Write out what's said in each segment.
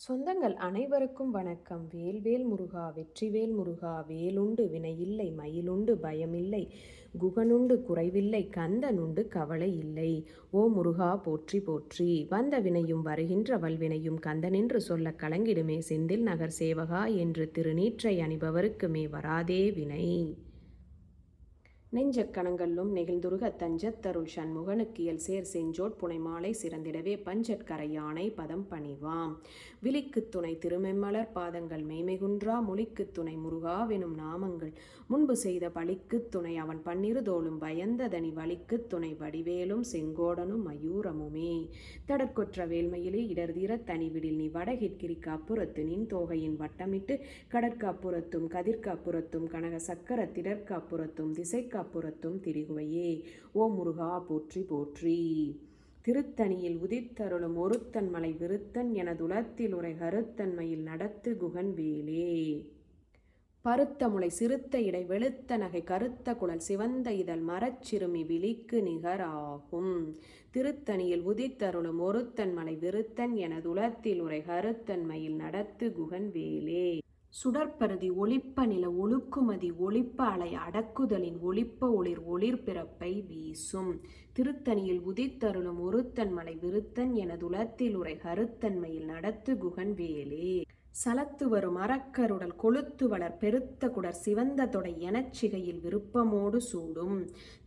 சொந்தங்கள் அனைவருக்கும் வணக்கம். வேல்வேல் முருகா வெற்றிவேல் முருகா வேலுண்டு வினையில்லை மயிலுண்டு பயமில்லை குகனுண்டு குறைவில்லை கந்தனுண்டு கவலை இல்லை. ஓ முருகா போற்றி போற்றி. வந்த வினையும் வருகின்ற வல்வினையும் கந்தனென்று சொல்ல கலங்கிடுமே செந்தில் நகர் சேவகா என்று திருநீற்றை அணிபவருக்குமே வராதே வினை. நெஞ்சக்கணங்களும் நெகிழ்ந்துருக தஞ்சத்தருள் சண்முகனுக்கியல் சேர் செஞ்சோட் புனைமாலை சிறந்திடவே பஞ்சற்கரை யானை பதம் பணிவாம். விழிக்குத் துணை திருமெம்மலர் பாதங்கள் மெய்மைகுன்றா மொழிக்குத் துணை முருகாவெனும் நாமங்கள். முன்பு செய்த பழிக்குத் துணை அவன் பன்னிருதோளும் பயந்ததனி வழிக்குத் துணை வடிவேலும் செங்கோடனும் மயூரமுமே. தடற்கொற்ற வேல்மையிலே இடர்தீர தனிவிடில் நீ வடகிற்கிரிக்கு அப்புறத்து நின் தோகையின் வட்டமிட்டு கடற்க அப்புறத்தும் கதிர்க்கு அப்புறத்தும் கனக சக்கர திடற்கு அப்புறத்தும் திசைக்கு அப்புறத்தும் திரிகுவையே. ஓ முருகா போற்றி போற்றி. திருத்தணியில் உதித்தருளும் ஒருத்தன் மலை விருத்தன் எனதுலத்தில் உரை கருத்தன்மையில் நடத்து குகன் வேலே. பருத்த முளை சிறுத்த இடை வெளுத்த நகை கருத்த குழல் சிவந்த இதழ் மரச்சிறுமி விழிக்கு நிகராகும். திருத்தணியில் உதித்தருளும் ஒருத்தன் மலை விருத்தன் எனதுலத்தில் உரை கருத்தன்மையில் நடத்து குகன் வேலே. சுடற்பருதி ஒளிப்ப நில ஒழுக்குமதி ஒளிப்ப அலை அடக்குதலின் ஒளிப்ப ஒளிர் ஒளிர் பிறப்பை வீசும். திருத்தணியில் உதித்தருளும் ஒருத்தன் மலை விருத்தன் எனதுலத்தில் உரை கருத்தன்மையில் நடத்து குகன் வேலே. சலத்து வரும் அறக்கருடல் கொளுத்து வளர் பெருத்த குடர் சிவந்த தொடை எனச்சிகையில் விருப்பமோடு சூடும்.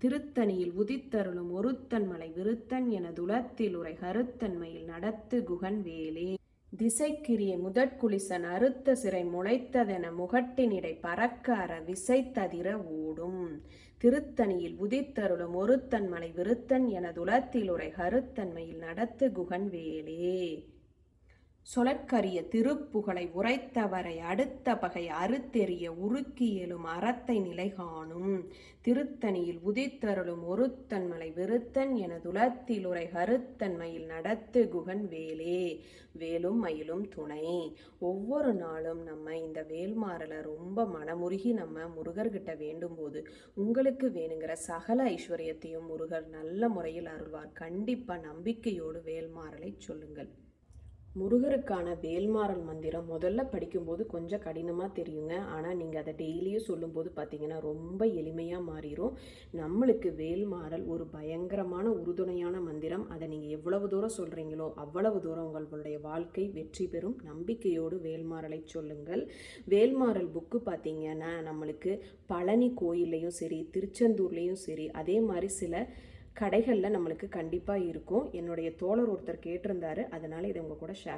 திருத்தணியில் உதித்தருளும் ஒருத்தன் மலை விருத்தன் எனதுலத்தில் உரை கருத்தன்மையில் நடத்து குகன் வேலே. திசைக்கிரிய முதற்குளிசன் அறுத்த சிறை முளைத்ததென முகட்டினிடை பறக்க அற விசைத்ததிர ஓடும். திருத்தணியில் உதித்தருளும் ஒருத்தன் மலை விருத்தன் எனதுலத்திலுரை கருத்தன்மையில் நடத்து குகன் வேலே. சொலற்கரிய திருப்புகழை உரைத்தவரை அடுத்த பகை அறுத்தெறிய உருக்கி எழும் அறத்தை நிலைகாணும். திருத்தணியில் உதித்தருளும் ஒருத்தன்மலை விருத்தன் எனதுலத்தில் உரை கருத்தன்மையில் நடத்து குகன் வேலே. வேலும் மயிலும் துணை. ஒவ்வொரு நாளும் நம்ம இந்த வேல்மாறலை ரொம்ப மனமுருகி நம்ம முருகர்கிட்ட வேண்டும் போது உங்களுக்கு வேணுங்கிற சகல ஐஸ்வர்யத்தையும் முருகர் நல்ல முறையில் அருள்வார். கண்டிப்பாக நம்பிக்கையோடு வேல்மாறலை சொல்லுங்கள். முருகருக்கான வேல்மாறல் மந்திரம் முதல்ல படிக்கும்போது கொஞ்சம் கடினமாக தெரியுங்க. ஆனால் நீங்கள் அதை டெய்லியும் சொல்லும்போது பார்த்தீங்கன்னா ரொம்ப எளிமையாக மாறிடும் நம்மளுக்கு வேல்மாறல் ஒரு பயங்கரமான உறுதுணையான மந்திரம். அதை நீங்கள் எவ்வளவு தூரம் சொல்கிறீங்களோ அவ்வளவு தூரம் உங்களுடைய வாழ்க்கை வெற்றி பெறும். நம்பிக்கையோடு வேல்மாறலை சொல்லுங்கள். வேல்மாறல் புக்கு பார்த்தீங்கன்னா நம்மளுக்கு பழனி கோயில்லையும் சரி திருச்செந்தூர்லேயும் சரி அதே மாதிரி சில கடைகளில் நம்மளுக்கு கண்டிப்பாக இருக்கும். என்னுடைய தோழர் ஒருத்தர் கேட்டிருந்தாரு. அதனால் இதை உங்கள் கூட ஷேர்